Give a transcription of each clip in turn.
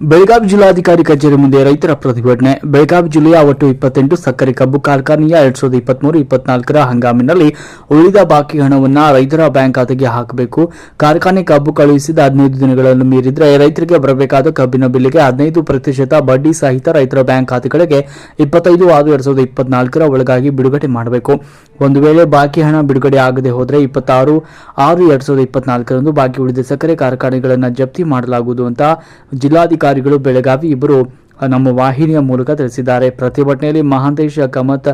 ಬೆಳಗಾವಿ ಜಿಲ್ಲಾಧಿಕಾರಿ ಕಚೇರಿ ಮುಂದೆ ರೈತರ ಪ್ರತಿಭಟನೆ. ಬೆಳಗಾವಿ ಜಿಲ್ಲೆಯ ಒಟ್ಟು ಇಪ್ಪತ್ತೆಂಟು ಸಕ್ಕರೆ ಕಬ್ಬು ಕಾರ್ಖಾನೆಯ ಎರಡ್ ಸಾವಿರದ ಇಪ್ಪತ್ಮೂರು ಇಪ್ಪತ್ನಾಲ್ಕರ ಹಂಗಾಮಿನಲ್ಲಿ ಉಳಿದ ಬಾಕಿ ಹಣವನ್ನು ರೈತರ ಬ್ಯಾಂಕ್ ಖಾತೆಗೆ ಹಾಕಬೇಕು. ಕಾರ್ಖಾನೆ ಕಬ್ಬು ಕಳುಹಿಸಿದ ಹದಿನೈದು ದಿನಗಳನ್ನು ಮೀರಿದರೆ ರೈತರಿಗೆ ಬರಬೇಕಾದ ಕಬ್ಬಿನ ಬಿಲ್ಲಿಗೆ ಹದಿನೈದು ಪ್ರತಿಶತ ಬಡ್ಡಿ ಸಹಿತ ರೈತರ ಬ್ಯಾಂಕ್ ಖಾತೆಗಳಿಗೆ ಇಪ್ಪತ್ತೈದು ಆರು ಎರಡ್ ಸಾವಿರದ ಇಪ್ಪತ್ನಾಲ್ಕರ ಒಳಗಾಗಿ ಬಿಡುಗಡೆ ಮಾಡಬೇಕು. ಒಂದು ವೇಳೆ ಬಾಕಿ ಹಣ ಬಿಡುಗಡೆ ಆಗದೆ ಹೋದರೆ ಇಪ್ಪತ್ತಾರು ಆರು ಎರಡ್ ಸಾವಿರದ ಇಪ್ಪತ್ನಾಲ್ಕರಂದು ಬಾಕಿ ಉಳಿದ ಸಕ್ಕರೆ ಕಾರ್ಖಾನೆಗಳನ್ನು ಜಪ್ತಿ ಮಾಡಲಾಗುವುದು ಅಂತ ಜಿಲ್ಲಾಧಿಕಾರಿಗಳು ಬೆಳಗಾವಿ ಇಬ್ಬರು ನಮ್ಮ ವಾಹಿನಿಯ ಮೂಲಕ ತಿಳಿಸಿದ್ದಾರೆ. ಪ್ರತಿಭಟನೆಯಲ್ಲಿ ಮಹಾಂತೇಶ ಕಮತ್,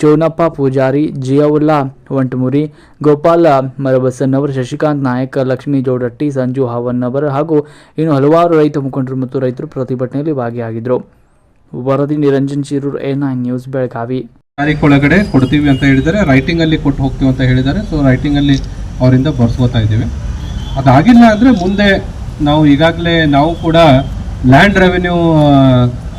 ಚೋನಪ್ಪ ಪೂಜಾರಿ, ಜಿಯವುಲ್ಲಾ ವಂಟಮುರಿ ಗೋಪಾಲ ಮರಬಸನ್ನವರು ಶಶಿಕಾಂತ್ ನಾಯಕ್, ಲಕ್ಷ್ಮೀ ಜೋಡಟ್ಟಿ, ಸಂಜು ಹಾವನ್ನವರ್ ಹಾಗೂ ಇನ್ನು ಹಲವಾರು ರೈತ ಮುಖಂಡರು ಮತ್ತು ರೈತರು ಪ್ರತಿಭಟನೆಯಲ್ಲಿ ಭಾಗಿಯಾಗಿದ್ದರು. ವರದಿ ನಿರಂಜನ್ ಶಿರೂರ್ ಎ ನ್ಯೂಸ್, ಬೆಳಗಾವಿ. ತಾರೀಕು ಒಳಗಡೆ ಕೊಡ್ತೀವಿ ಅಂತ ಹೇಳಿದ್ದಾರೆ. ರೈಟಿಂಗ್ ಅಲ್ಲಿ ಕೊಟ್ಟು ಹೋಗ್ತೀವಿ ಅಂತ ಹೇಳಿದ್ದಾರೆ. ಸೊ ರೈಟಿಂಗ್ ಅಲ್ಲಿ ಅವರಿಂದ ಬರ್ಸ್ಕೋತಾ ಇದ್ದೀವಿ. ಅದಾಗಿಲ್ಲ ಅಂದ್ರೆ ಮುಂದೆ ನಾವು ಈಗಾಗಲೇ ನಾವು ಕೂಡ ಲ್ಯಾಂಡ್ ರೆವೆನ್ಯೂ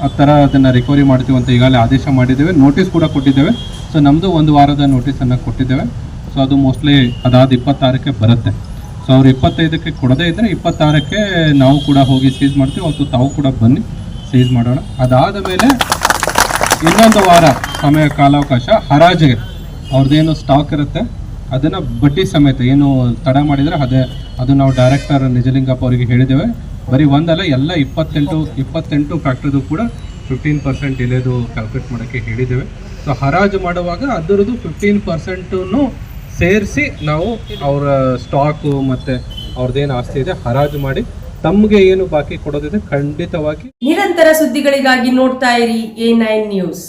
ಆ ಥರ ಅದನ್ನು ರಿಕವರಿ ಮಾಡ್ತೀವಿ ಅಂತ ಈಗಾಗಲೇ ಆದೇಶ ಮಾಡಿದ್ದೇವೆ. ನೋಟಿಸ್ ಕೂಡ ಕೊಟ್ಟಿದ್ದೇವೆ. ಸೊ ನಮ್ಮದು ಒಂದು ವಾರದ ನೋಟಿಸನ್ನು ಕೊಟ್ಟಿದ್ದೇವೆ. ಸೊ ಅದು ಮೋಸ್ಟ್ಲಿ ಅದಾದ ಇಪ್ಪತ್ತಾರಕ್ಕೆ ಬರುತ್ತೆ. ಸೊ ಅವ್ರು ಇಪ್ಪತ್ತೈದಕ್ಕೆ ಕೊಡದೇ ಇದ್ದರೆ ಇಪ್ಪತ್ತಾರಕ್ಕೆ ನಾವು ಕೂಡ ಹೋಗಿ ಸೀಸ್ ಮಾಡ್ತೀವಿ. ಅವತ್ತು ತಾವು ಕೂಡ ಬನ್ನಿ ಸೀಸ್ ಮಾಡೋಣ. ಅದಾದ ಮೇಲೆ ಇನ್ನೊಂದು ವಾರ ಸಮಯ ಕಾಲಾವಕಾಶ ಹರಾಜಿಗೆ ಅವ್ರದ್ದೇನು ಸ್ಟಾಕ್ ಇರುತ್ತೆ, ಅದನ್ನು ಬಡ್ಡಿ ಸಮೇತ ಏನು ತಡ ಮಾಡಿದರೆ ಅದೇ, ಅದು ನಾವು ಡೈರೆಕ್ಟರ್ ನಿಜಲಿಂಗಪ್ಪ ಅವರಿಗೆ ಹೇಳಿದ್ದೇವೆ. ಬರೀ ಒಂದಲ್ಲ, ಎಲ್ಲ ಇಪ್ಪತ್ತೆಂಟು ಇಪ್ಪತ್ತೆಂಟು ಫ್ಯಾಕ್ಟ್ರಿದು ಕೂಡ ಫಿಫ್ಟೀನ್ ಪರ್ಸೆಂಟ್ ಇಲ್ಲೇದು ಕ್ಯಾಲ್ಕುಲೇಟ್ ಮಾಡೋಕ್ಕೆ ಹೇಳಿದ್ದೇವೆ. ಸೊ ಹರಾಜು ಮಾಡುವಾಗ ಅದರದ್ದು ಫಿಫ್ಟೀನ್ ಪರ್ಸೆಂಟನ್ನು ಸೇರಿಸಿ ನಾವು ಅವರ ಸ್ಟಾಕು ಮತ್ತು ಅವ್ರದ್ದೇನು ಆಸ್ತಿ ಇದೆ ಹರಾಜು ಮಾಡಿ ತಮಗೆ ಏನು ಬಾಕಿ ಕೊಡೋದಿದೆ ಖಂಡಿತವಾಗಿ. ನಿರಂತರ ಸುದ್ದಿಗಳಿಗಾಗಿ ನೋಡ್ತಾ ಇರಿ ಎ ನೈನ್ ನ್ಯೂಸ್